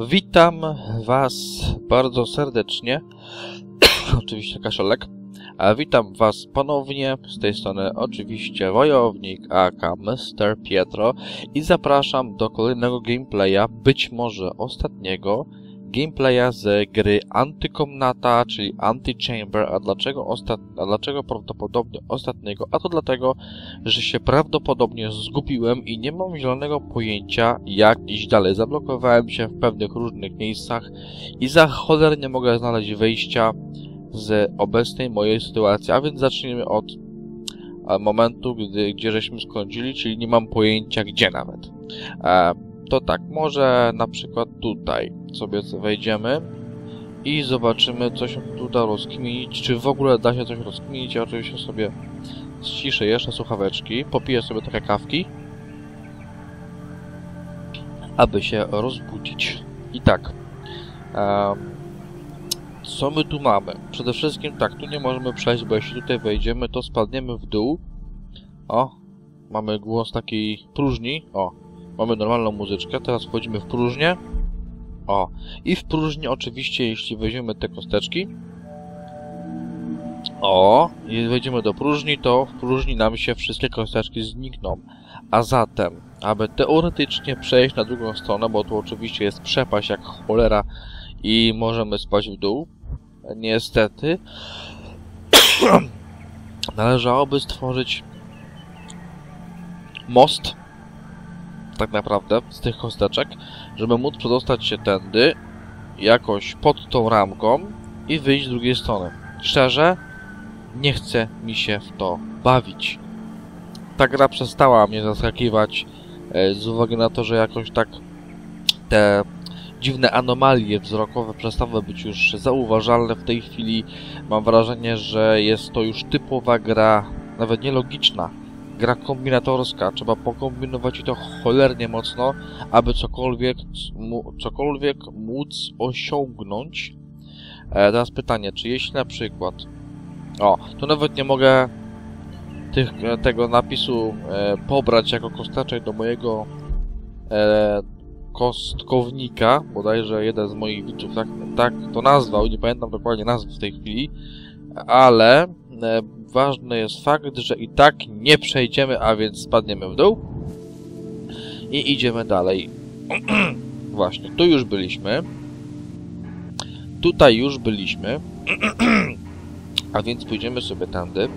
Witam Was bardzo serdecznie. oczywiście kaszelek. A witam Was ponownie. Z tej strony oczywiście wojownik aka Mr. Pietro i zapraszam do kolejnego gameplaya, być może ostatniego gameplaya z gry Antykomnata, czyli Antichamber. A dlaczego, ostat... A dlaczego prawdopodobnie ostatniego? A to dlatego, że się prawdopodobnie zgubiłem i nie mam zielonego pojęcia, jak iść dalej. Zablokowałem się w pewnych różnych miejscach i za cholernie nie mogę znaleźć wyjścia z obecnej mojej sytuacji. A więc zacznijmy od e, momentu, gdy, gdzie żeśmy skończyli, czyli nie mam pojęcia gdzie nawet. E, to tak, może na przykład tutaj sobie wejdziemy i zobaczymy, co się tu da rozkminić, czy w ogóle da się coś rozkminić. Ja oczywiście sobie ściszę jeszcze słuchaweczki, popiję sobie trochę kawki, aby się rozbudzić. I tak, um, co my tu mamy? Przede wszystkim tak, tu nie możemy przejść, bo jeśli tutaj wejdziemy, to spadniemy w dół. O, mamy głos takiej próżni. O, mamy normalną muzyczkę. Teraz wchodzimy w próżnię. O, i w próżni oczywiście, jeśli weźmiemy te kosteczki. O, i wejdziemy do próżni, to w próżni nam się wszystkie kosteczki znikną. A zatem, aby teoretycznie przejść na drugą stronę, bo tu oczywiście jest przepaść jak cholera i możemy spać w dół, niestety należałoby stworzyć most tak naprawdę z tych kosteczek, żeby móc przedostać się tędy jakoś pod tą ramką i wyjść z drugiej strony. Szczerze, nie chce mi się w to bawić. Ta gra przestała mnie zaskakiwać e, z uwagi na to, że jakoś tak te dziwne anomalie wzrokowe przestały być już zauważalne w tej chwili. Mam wrażenie, że jest to już typowa gra, nawet nielogiczna, gra kombinatorska. Trzeba pokombinować i to cholernie mocno, aby cokolwiek, cokolwiek móc osiągnąć. E, teraz pytanie, czy jeśli na przykład... O, to nawet nie mogę tych, tego napisu e, pobrać jako kosteczek do mojego e, kostkownika, bodajże jeden z moich widzów tak, tak to nazwał, nie pamiętam dokładnie nazwy w tej chwili, ale e, ważny jest fakt, że i tak nie przejdziemy, a więc spadniemy w dół i idziemy dalej. Właśnie, tu już byliśmy. Tutaj już byliśmy. a więc pójdziemy sobie tędy.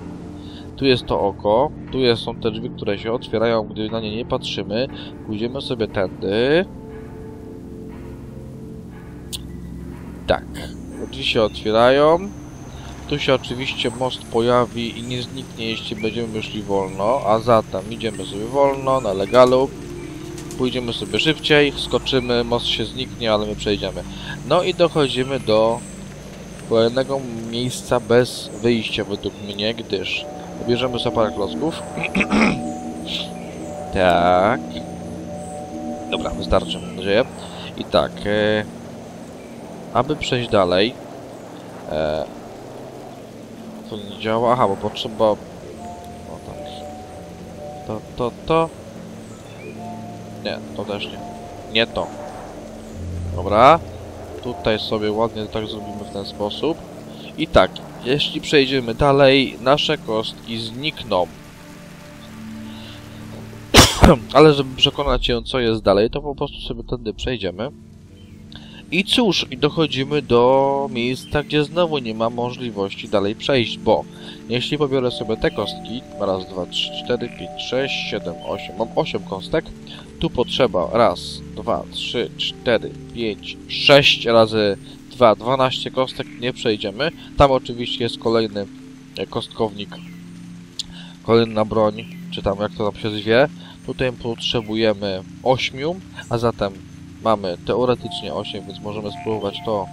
Tu jest to oko, tu są te drzwi, które się otwierają, gdy na nie nie patrzymy. Pójdziemy sobie tędy. Tak. Drzwi się otwierają. Tu się oczywiście most pojawi i nie zniknie, jeśli będziemy szli wolno, a zatem idziemy sobie wolno, na legalu. Pójdziemy sobie szybciej, skoczymy, most się zniknie, ale my przejdziemy. No i dochodzimy do kolejnego miejsca bez wyjścia według mnie, gdyż bierzemy sobie parę klocków. tak. Dobra, wystarczy, mam nadzieję. I tak, e, aby przejść dalej, e, to nie działa, aha, bo potrzeba, o tak, to, to, to, nie, to też nie, nie to, dobra, tutaj sobie ładnie tak zrobimy w ten sposób. I tak, jeśli przejdziemy dalej, nasze kostki znikną. Ale żeby przekonać się, co jest dalej, to po prostu sobie tędy przejdziemy. I cóż, dochodzimy do miejsca, gdzie znowu nie ma możliwości dalej przejść, bo jeśli pobiorę sobie te kostki, raz, dwa, trzy, cztery, pięć, sześć, siedem, osiem, mam osiem kostek, tu potrzeba raz, dwa, trzy, cztery, pięć, sześć razy 2, 12 kostek nie przejdziemy. Tam oczywiście jest kolejny e, kostkownik, kolejna broń, czy tam jak to tam się zwie. Tutaj potrzebujemy 8, a zatem mamy teoretycznie 8, więc możemy spróbować to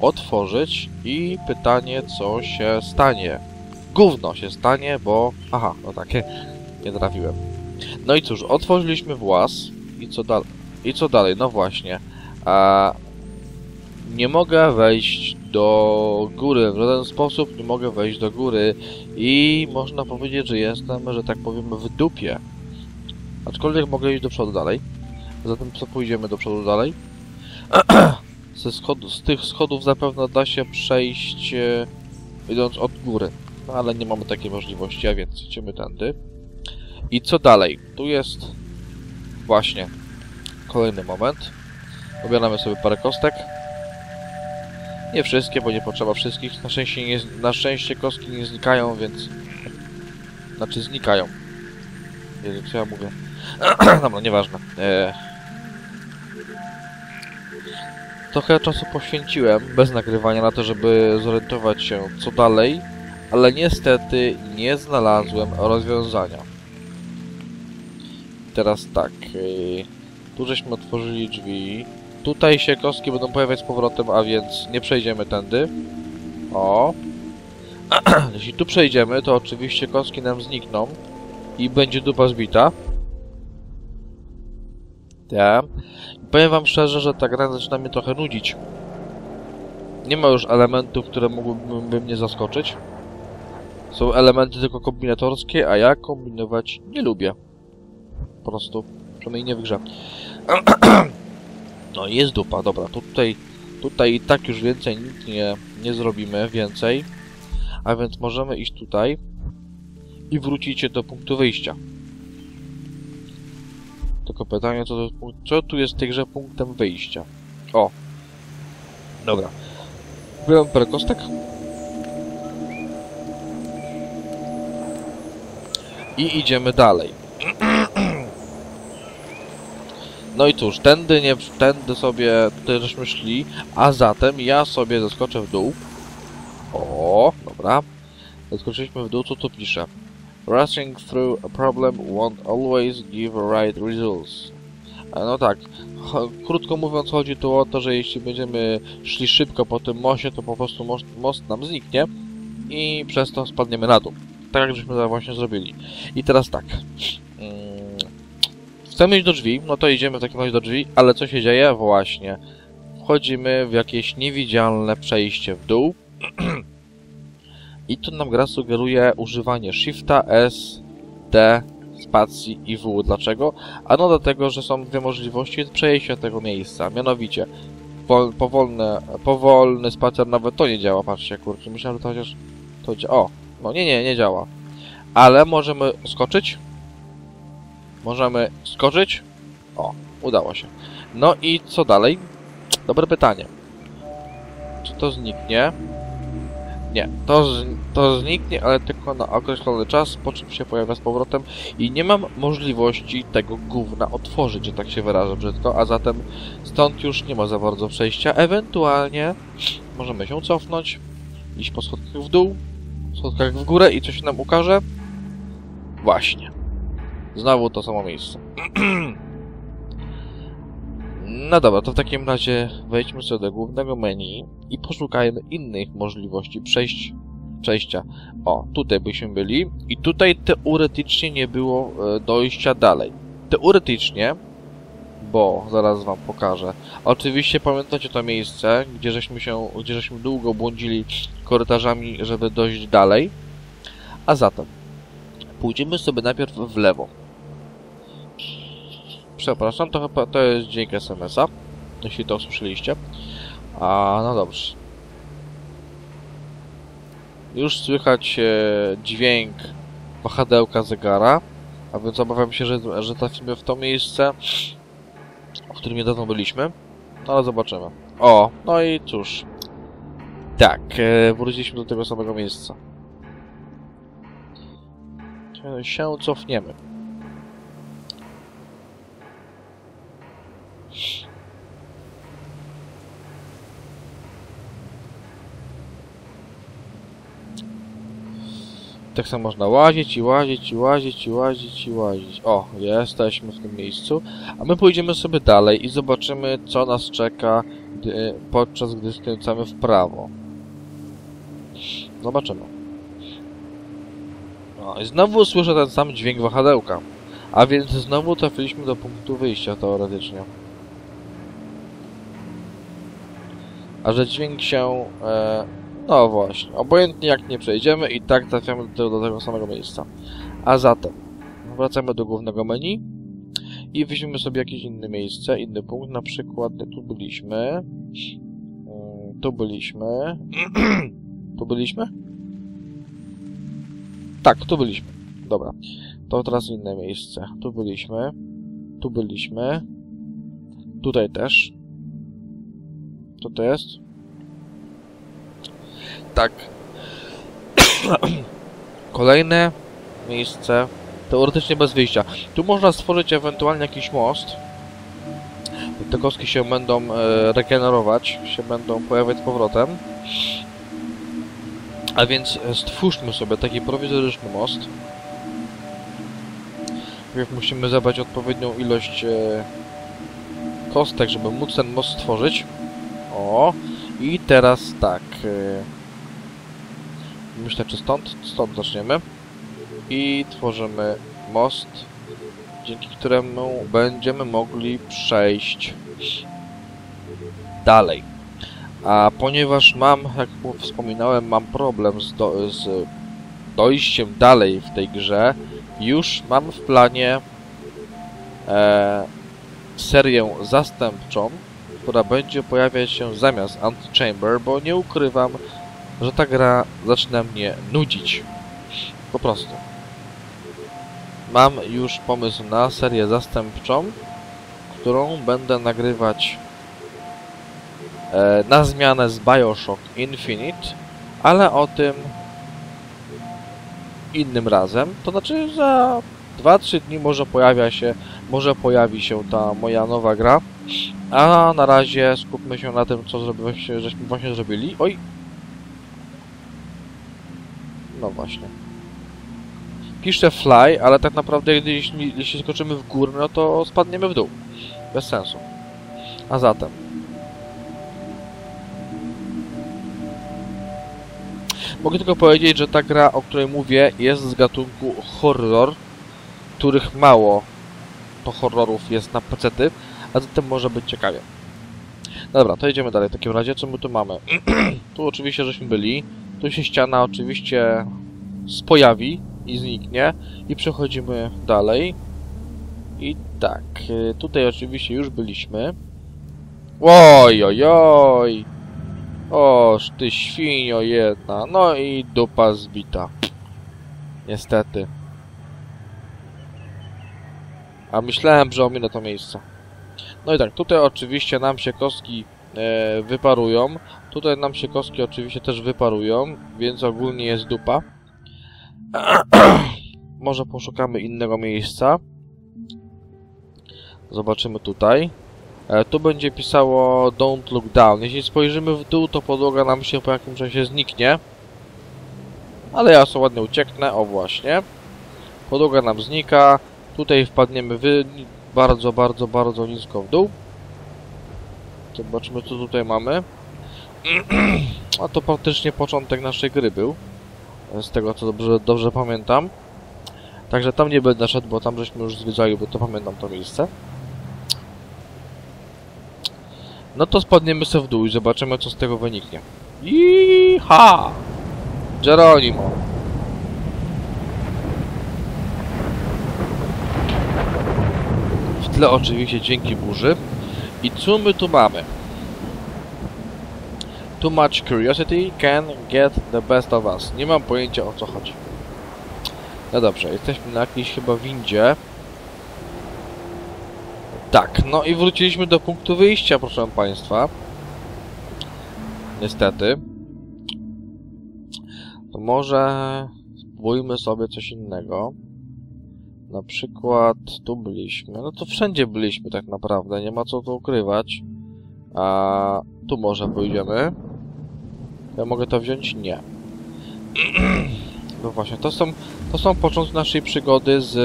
otworzyć i pytanie, co się stanie. Gówno się stanie, bo... Aha, no takie, nie trafiłem. No i cóż, otworzyliśmy włas i co dalej? I co dalej? No właśnie. A nie mogę wejść do góry, w żaden sposób nie mogę wejść do góry i można powiedzieć, że jestem, że tak powiem, w dupie. Aczkolwiek mogę iść do przodu dalej. Zatem co pójdziemy do przodu dalej? Ze z tych schodów zapewne da się przejść e, idąc od góry. No ale nie mamy takiej możliwości, a więc idziemy tędy. I co dalej? Tu jest właśnie kolejny moment. Pobieramy sobie parę kostek. Nie wszystkie, bo nie potrzeba wszystkich. Na szczęście, nie, na szczęście kostki nie znikają, więc... Znaczy znikają. Jezu, co ja mówię? Dobra, nieważne. Eee... Trochę czasu poświęciłem, bez nagrywania, na to, żeby zorientować się, co dalej, ale niestety nie znalazłem rozwiązania. Teraz tak, yy, tu żeśmy otworzyli drzwi, tutaj się kostki będą pojawiać z powrotem, a więc nie przejdziemy tędy. O. Jeśli tu przejdziemy, to oczywiście kostki nam znikną i będzie dupa zbita. Tak. Powiem wam szczerze, że ta gra zaczyna mnie trochę nudzić. Nie ma już elementów, które mogłyby mnie zaskoczyć. Są elementy tylko kombinatorskie, a ja kombinować nie lubię. Po prostu. Przynajmniej nie w grze. No i jest dupa, dobra. Tutaj, tutaj i tak już więcej nic nie, nie zrobimy, więcej. A więc możemy iść tutaj i wrócicie do punktu wyjścia. Tylko pytanie, co, co tu jest w tej grze punktem wyjścia? O! Dobra. Byłem parę kostek. I idziemy dalej. No i cóż, tędy nie, tędy sobie żeśmy szli, a zatem ja sobie zeskoczę w dół. O, dobra. Zeskoczyliśmy w dół, co tu pisze? Rushing through a problem won't always give right results. No tak, krótko mówiąc chodzi tu o to, że jeśli będziemy szli szybko po tym moście, to po prostu most, most nam zniknie i przez to spadniemy na dół. Tak jak żeśmy to właśnie zrobili. I teraz tak. Mm, chcemy iść do drzwi, no to idziemy w takim razie do drzwi, ale co się dzieje? Właśnie. Wchodzimy w jakieś niewidzialne przejście w dół. I tu nam gra sugeruje używanie Shifta, S, D, spacji i W. Dlaczego? Ano dlatego, że są dwie możliwości przejścia tego miejsca. Mianowicie, pol, powolne, powolny spacer nawet to nie działa. Patrzcie, kurczę, myślałem, że to chociaż to. O, no nie, nie, nie działa. Ale możemy skoczyć. Możemy skoczyć. O, udało się. No i co dalej? Dobre pytanie. Czy to zniknie? Nie, to, to zniknie, ale tylko na określony czas, po czym się pojawia z powrotem i nie mam możliwości tego gówna otworzyć, że tak się wyrażę brzydko, a zatem stąd już nie ma za bardzo przejścia. Ewentualnie możemy się cofnąć, iść po schodkach w dół, schodkach w górę i co się nam ukaże? Właśnie. Znowu to samo miejsce. No dobra, to w takim razie wejdźmy sobie do głównego menu i poszukajmy innych możliwości przejść, przejścia. O, tutaj byśmy byli i tutaj teoretycznie nie było e, dojścia dalej. Teoretycznie, bo zaraz wam pokażę. Oczywiście pamiętacie to miejsce, gdzie żeśmy się, gdzie żeśmy długo błądzili korytarzami, żeby dojść dalej. A zatem, pójdziemy sobie najpierw w lewo. Przepraszam, to chyba to jest dźwięk SMS-a, jeśli to usłyszeliście. A, no dobrze. Już słychać e, dźwięk wahadełka zegara, a więc obawiam się, że, że trafimy w to miejsce, w którym niedawno byliśmy. No ale zobaczymy. O, no i cóż. Tak, e, wróciliśmy do tego samego miejsca. Się cofniemy. Tak samo można łazić i łazić i łazić i łazić i łazić. O, jesteśmy w tym miejscu. A my pójdziemy sobie dalej i zobaczymy, co nas czeka, gdy, podczas gdy skręcamy w prawo. Zobaczymy. No i znowu słyszę ten sam dźwięk wahadełka. A więc znowu trafiliśmy do punktu wyjścia teoretycznie. A że dźwięk się... E, no właśnie, obojętnie jak nie przejdziemy i tak trafiamy do, do tego samego miejsca. A zatem, wracamy do głównego menu i weźmiemy sobie jakieś inne miejsce, inny punkt, na przykład tu byliśmy, Mm, tu byliśmy, tu byliśmy? Tak, tu byliśmy. Dobra, to teraz inne miejsce. Tu byliśmy, tu byliśmy, tutaj też. Co to jest? Tak. Kolejne miejsce, teoretycznie bez wyjścia. Tu można stworzyć ewentualnie jakiś most. Te kostki się będą e, regenerować, się będą pojawiać z powrotem. A więc e, stwórzmy sobie taki prowizoryczny most. Najpierw musimy zebrać odpowiednią ilość e, kostek, żeby móc ten most stworzyć. O, i teraz tak. e, Myślę, czy stąd? Stąd zaczniemy. I tworzymy most, dzięki któremu będziemy mogli przejść dalej. A ponieważ mam, jak wspominałem, mam problem z, do, z dojściem dalej w tej grze, już mam w planie e, serię zastępczą, która będzie pojawiać się zamiast Antichamber, bo nie ukrywam, że ta gra zaczyna mnie nudzić. Po prostu. Mam już pomysł na serię zastępczą, którą będę nagrywać e, na zmianę z Bioshock Infinite, ale o tym innym razem. To znaczy za 2-3 dni może pojawia się, może pojawi się ta moja nowa gra. A na razie skupmy się na tym, co zrobiliśmy, żeśmy właśnie zrobili. Oj! No właśnie. Piszę fly, ale tak naprawdę jeśli, jeśli skoczymy w górę, no to spadniemy w dół. Bez sensu. A zatem... Mogę tylko powiedzieć, że ta gra, o której mówię, jest z gatunku horror, których mało to horrorów jest na pecety, a zatem może być ciekawie. Dobra, to idziemy dalej w takim razie. Co my tu mamy? tu oczywiście żeśmy byli. Tu się ściana oczywiście pojawi i zniknie. I przechodzimy dalej. I tak, y, tutaj oczywiście już byliśmy. Oj, oj, oj. Oż ty świnio jedna. No i dupa zbita. Niestety. A myślałem, że ominę to miejsce. No i tak, tutaj oczywiście nam się kostki e, wyparują. Tutaj nam się kostki oczywiście też wyparują, więc ogólnie jest dupa. Może poszukamy innego miejsca. Zobaczymy tutaj. E, tu będzie pisało Don't look down. Jeśli spojrzymy w dół, to podłoga nam się po jakimś czasie zniknie. Ale ja sobie ładnie ucieknę. O właśnie. Podłoga nam znika. Tutaj wpadniemy bardzo, bardzo, bardzo nisko w dół. Zobaczmy, co tutaj mamy. A to praktycznie początek naszej gry był. Z tego, co dobrze, dobrze pamiętam. Także tam nie będę szedł, bo tam żeśmy już zwiedzali, bo to pamiętam to miejsce. No to spadniemy sobie w dół i zobaczymy, co z tego wyniknie. Iha! Geronimo. W tle oczywiście dzięki burzy. I co my tu mamy? Too much curiosity can get the best of us. Nie mam pojęcia o co chodzi. No dobrze, jesteśmy na jakiejś chyba windzie. Tak, no i wróciliśmy do punktu wyjścia, proszę Państwa. Niestety. To może spróbujmy sobie coś innego. Na przykład tu byliśmy. No to wszędzie byliśmy tak naprawdę, nie ma co tu ukrywać. A tu może pójdziemy. Ja mogę to wziąć? Nie. No właśnie, to są, to są początki naszej przygody z,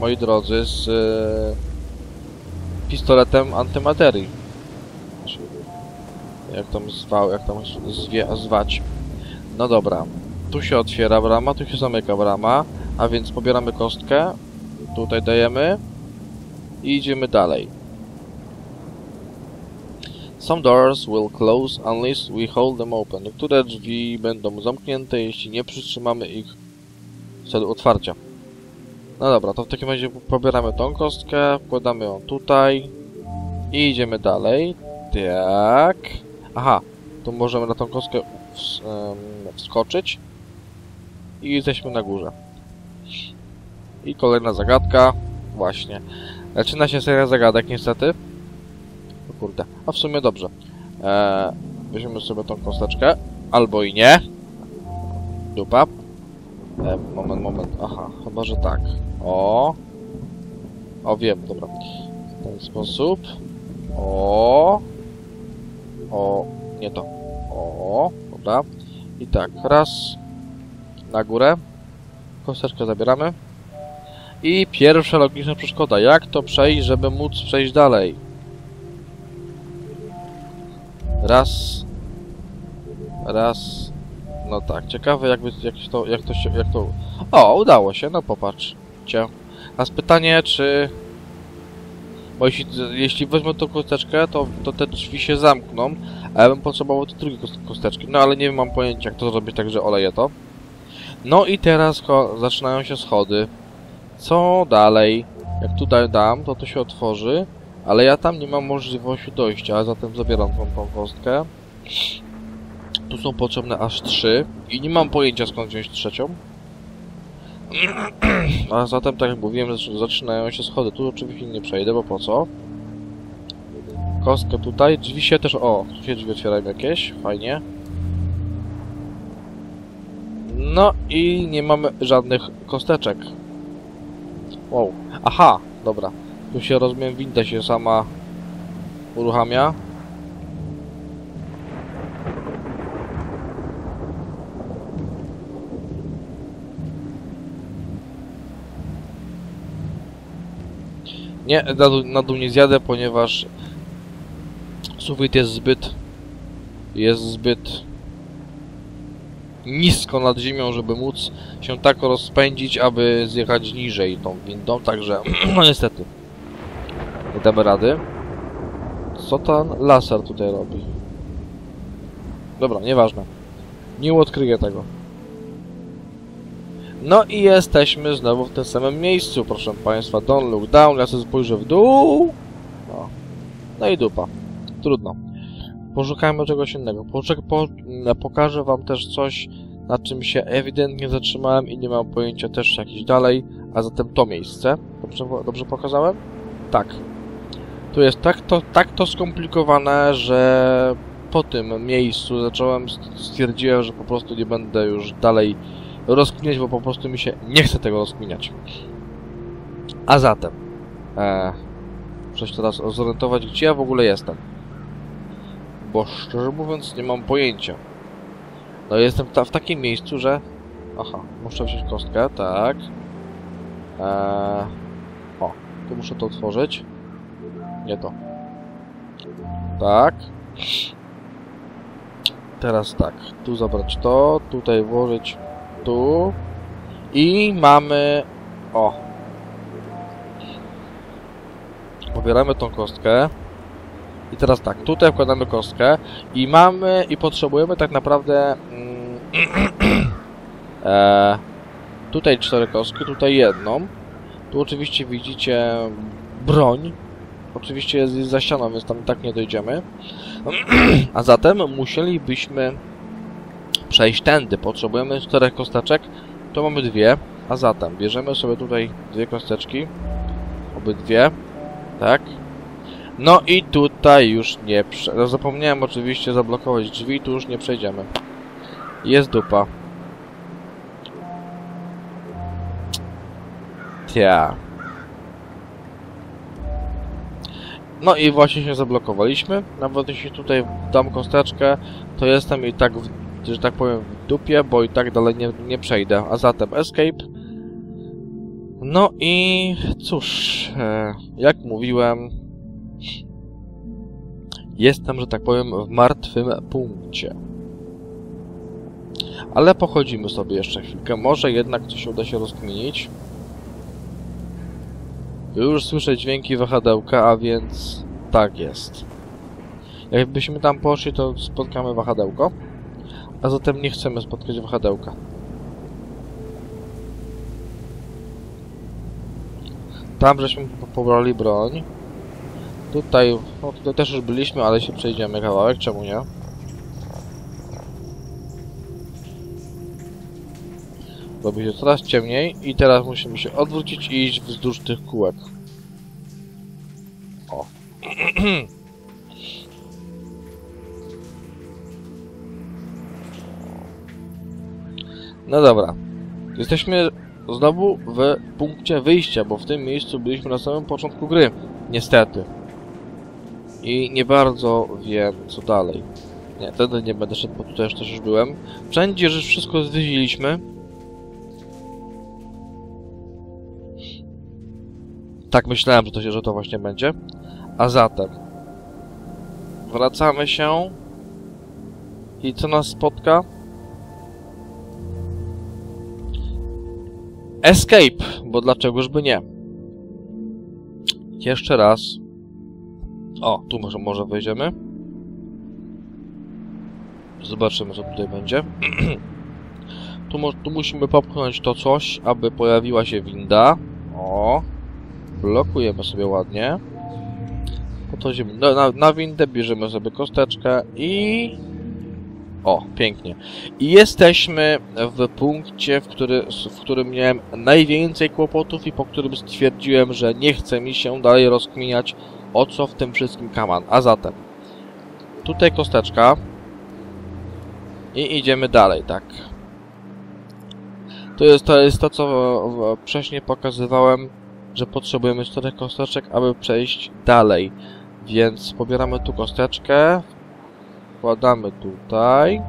moi drodzy, z pistoletem antymaterii. Jak tam zwał, jak tam zwie, zwać. No dobra. Tu się otwiera brama, tu się zamyka brama, a więc pobieramy kostkę, tutaj dajemy i idziemy dalej. Some doors will close unless we hold them open. Niektóre drzwi będą zamknięte, jeśli nie przytrzymamy ich w celu otwarcia. No dobra, to w takim razie pobieramy tą kostkę, wkładamy ją tutaj i idziemy dalej. Tak. Aha, tu możemy na tą kostkę wskoczyć i jesteśmy na górze. I kolejna zagadka. Właśnie. Zaczyna się seria zagadek niestety. Kurde. A w sumie dobrze. Eee, weźmiemy sobie tą kosteczkę. Albo i nie. Dupa. E, moment, moment. Aha, chyba, że tak. O. O, wiem, dobra. W ten sposób. O. O. Nie to. O. Dobra. I tak, raz. Na górę. Kosteczkę zabieramy. I pierwsza logiczna przeszkoda. Jak to przejść, żeby móc przejść dalej? Raz. Raz. No tak, ciekawe jakby, jak to, jak to się, jak to... O, udało się, no popatrz. Cię. Teraz pytanie, czy... Bo jeśli, jeśli weźmę tą kosteczkę, to, to te drzwi się zamkną, a ja bym potrzebował te drugie kos- kosteczki. No ale nie mam pojęcia, jak to zrobić, także oleję to. No i teraz zaczynają się schody. Co dalej? Jak tutaj dam, to to się otworzy, ale ja tam nie mam możliwości dojścia, zatem zabieram tą, kostkę. Tu są potrzebne aż trzy i nie mam pojęcia skąd wziąć trzecią. A zatem, tak jak mówiłem, zac- zaczynają się schody. Tu oczywiście nie przejdę, bo po co? Kostkę tutaj, drzwi się też... O, tu się drzwi otwierają jakieś, fajnie. No i nie mamy żadnych kosteczek. Wow. Aha, dobra. Tu się rozumiem, winda się sama uruchamia. Nie, na dół, na dół nie zjadę, ponieważ sufit jest zbyt jest zbyt nisko nad ziemią, żeby móc się tak rozpędzić, aby zjechać niżej tą windą, także no niestety nie damy rady. Co ten laser tutaj robi? Dobra, nieważne. Nie odkryję tego. No i jesteśmy znowu w tym samym miejscu, proszę Państwa. Don't look down, ja sobie spojrzę w dół. No, no i dupa. Trudno. Poszukajmy czegoś innego. Poczek po pokażę Wam też coś, na czym się ewidentnie zatrzymałem i nie mam pojęcia też jakieś dalej, a zatem to miejsce. Dobrze, dobrze pokazałem? Tak. Tu jest tak to, tak to skomplikowane, że po tym miejscu zacząłem, stwierdziłem, że po prostu nie będę już dalej rozkminiać, bo po prostu mi się nie chce tego rozkminiać. A zatem, e, muszę się teraz zorientować, gdzie ja w ogóle jestem. Bo szczerze mówiąc, nie mam pojęcia. No jestem ta, w takim miejscu, że... Aha, muszę wziąć kostkę, tak. Eee... O, tu muszę to otworzyć. Nie to. Tak. Teraz tak, tu zabrać to, tutaj włożyć tu. I mamy... O. Pobieramy tą kostkę. I teraz tak, tutaj wkładamy kostkę i mamy i potrzebujemy tak naprawdę mm, e, tutaj cztery kostki, tutaj jedną. Tu oczywiście widzicie broń. Oczywiście jest, za ścianą, więc tam tak nie dojdziemy. A zatem musielibyśmy przejść tędy. Potrzebujemy czterech kosteczek. To mamy dwie. A zatem bierzemy sobie tutaj dwie kosteczki. Obydwie. Tak. No i tutaj już nie prze... No zapomniałem oczywiście zablokować drzwi, tu już nie przejdziemy. Jest dupa. Tia. No i właśnie się zablokowaliśmy. Nawet jeśli tutaj dam kosteczkę, to jestem i tak, w, że tak powiem, w dupie, bo i tak dalej nie, nie przejdę. A zatem escape. No i cóż, e, jak mówiłem, jestem, że tak powiem, w martwym punkcie. Ale pochodzimy sobie jeszcze chwilkę. Może jednak coś uda się rozkminić. Już słyszę dźwięki wahadełka, a więc tak jest. Jakbyśmy tam poszli, to spotkamy wahadełko. A zatem nie chcemy spotkać wahadełka. Tam żeśmy po- pobrali broń. Tutaj, no tutaj też już byliśmy, ale się przejdziemy kawałek, czemu nie? Robi się coraz ciemniej i teraz musimy się odwrócić i iść wzdłuż tych kółek. O. No dobra. Jesteśmy znowu w punkcie wyjścia, bo w tym miejscu byliśmy na samym początku gry. Niestety. I nie bardzo wiem, co dalej. Nie, wtedy nie będę szedł, bo tutaj już też już byłem. Wszędzie już wszystko zwiedziliśmy. Tak myślałem, że to, się, że to właśnie będzie. A zatem... Wracamy się. I co nas spotka? Escape, bo dlaczegoż by nie. Jeszcze raz. O, tu może, może wejdziemy. Zobaczymy, co tutaj będzie. tu, tu musimy popchnąć to coś, aby pojawiła się winda. O. Blokujemy sobie ładnie. Podchodzimy na, na, na windę, bierzemy sobie kosteczkę i... O, pięknie. I jesteśmy w punkcie, w, który, w którym miałem najwięcej kłopotów i po którym stwierdziłem, że nie chce mi się dalej rozkminiać o co w tym wszystkim kaman. A zatem, tutaj kosteczka i idziemy dalej, tak. To jest to, jest to co wcześniej pokazywałem, że potrzebujemy czterech kosteczek, aby przejść dalej. Więc pobieramy tu kosteczkę, wkładamy tutaj.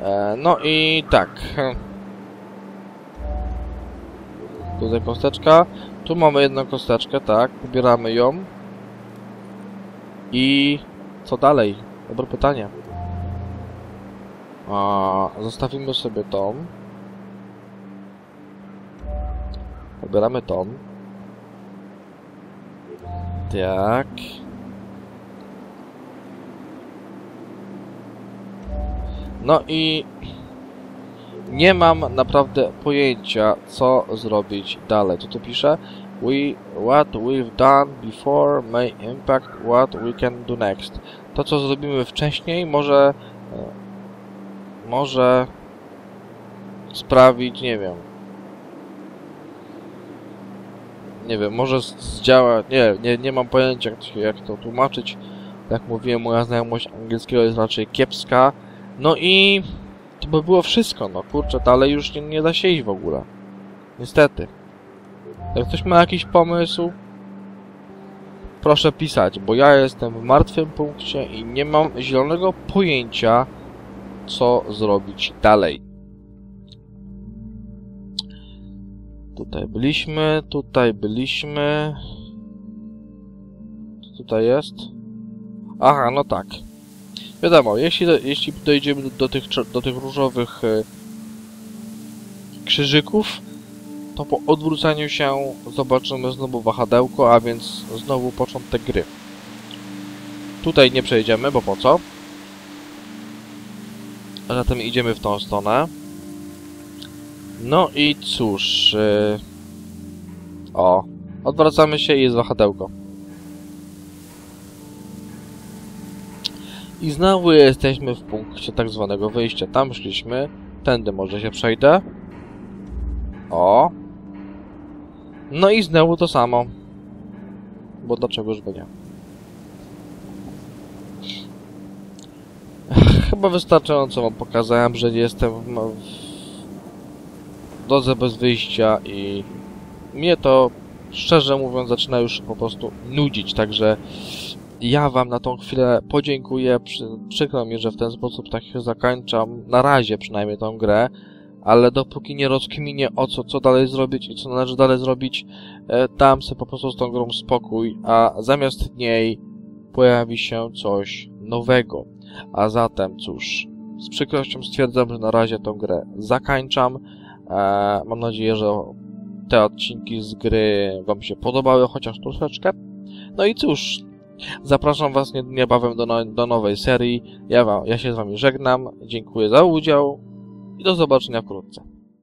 E, no i tak. Tutaj kosteczka. Tu mamy jedną kosteczkę, tak. Pobieramy ją. I co dalej? Dobre pytanie. A, zostawimy sobie tą. Pobieramy tą. Tak. No i nie mam naprawdę pojęcia, co zrobić dalej. Co tu pisze? We, what we've done before may impact what we can do next. To, co zrobimy wcześniej, może e, może sprawić, nie wiem, nie wiem, może zdziała, nie, nie, nie mam pojęcia, jak to, się- jak to tłumaczyć. Jak mówiłem, moja znajomość angielskiego jest raczej kiepska. No i to by było wszystko, no kurczę, dalej już nie, nie da się iść w ogóle. Niestety. Jak ktoś ma jakiś pomysł, proszę pisać, bo ja jestem w martwym punkcie i nie mam zielonego pojęcia, co zrobić dalej. Tutaj byliśmy, tutaj byliśmy. Co tutaj jest? Aha, no tak. Wiadomo, jeśli, jeśli dojdziemy do, do, tych, do tych różowych e, krzyżyków, to po odwróceniu się zobaczymy znowu wahadełko, a więc znowu początek gry. Tutaj nie przejdziemy, bo po co? Zatem idziemy w tą stronę. No i cóż... e, O, odwracamy się i jest wahadełko. I znowu jesteśmy w punkcie tak zwanego wyjścia. Tam szliśmy. Tędy może się przejdę. O. No i znowu to samo. Bo dlaczegoż by nie. Chyba wystarczająco wam pokazałem, że jestem w drodze bez wyjścia i mnie to, szczerze mówiąc, zaczyna już po prostu nudzić, także ja wam na tą chwilę podziękuję. Przy, przykro mi, że w ten sposób tak się zakończam, na razie przynajmniej tą grę, ale dopóki nie rozkminię o co, co dalej zrobić i co należy dalej zrobić, e, dam sobie po prostu z tą grą spokój, a zamiast niej pojawi się coś nowego. A zatem, cóż, z przykrością stwierdzam, że na razie tą grę zakończam. E, mam nadzieję, że te odcinki z gry Wam się podobały, chociaż troszeczkę. No i cóż, zapraszam Was nie- niebawem do, no, do nowej serii. Ja, wam, ja się z Wami żegnam, dziękuję za udział i do zobaczenia wkrótce.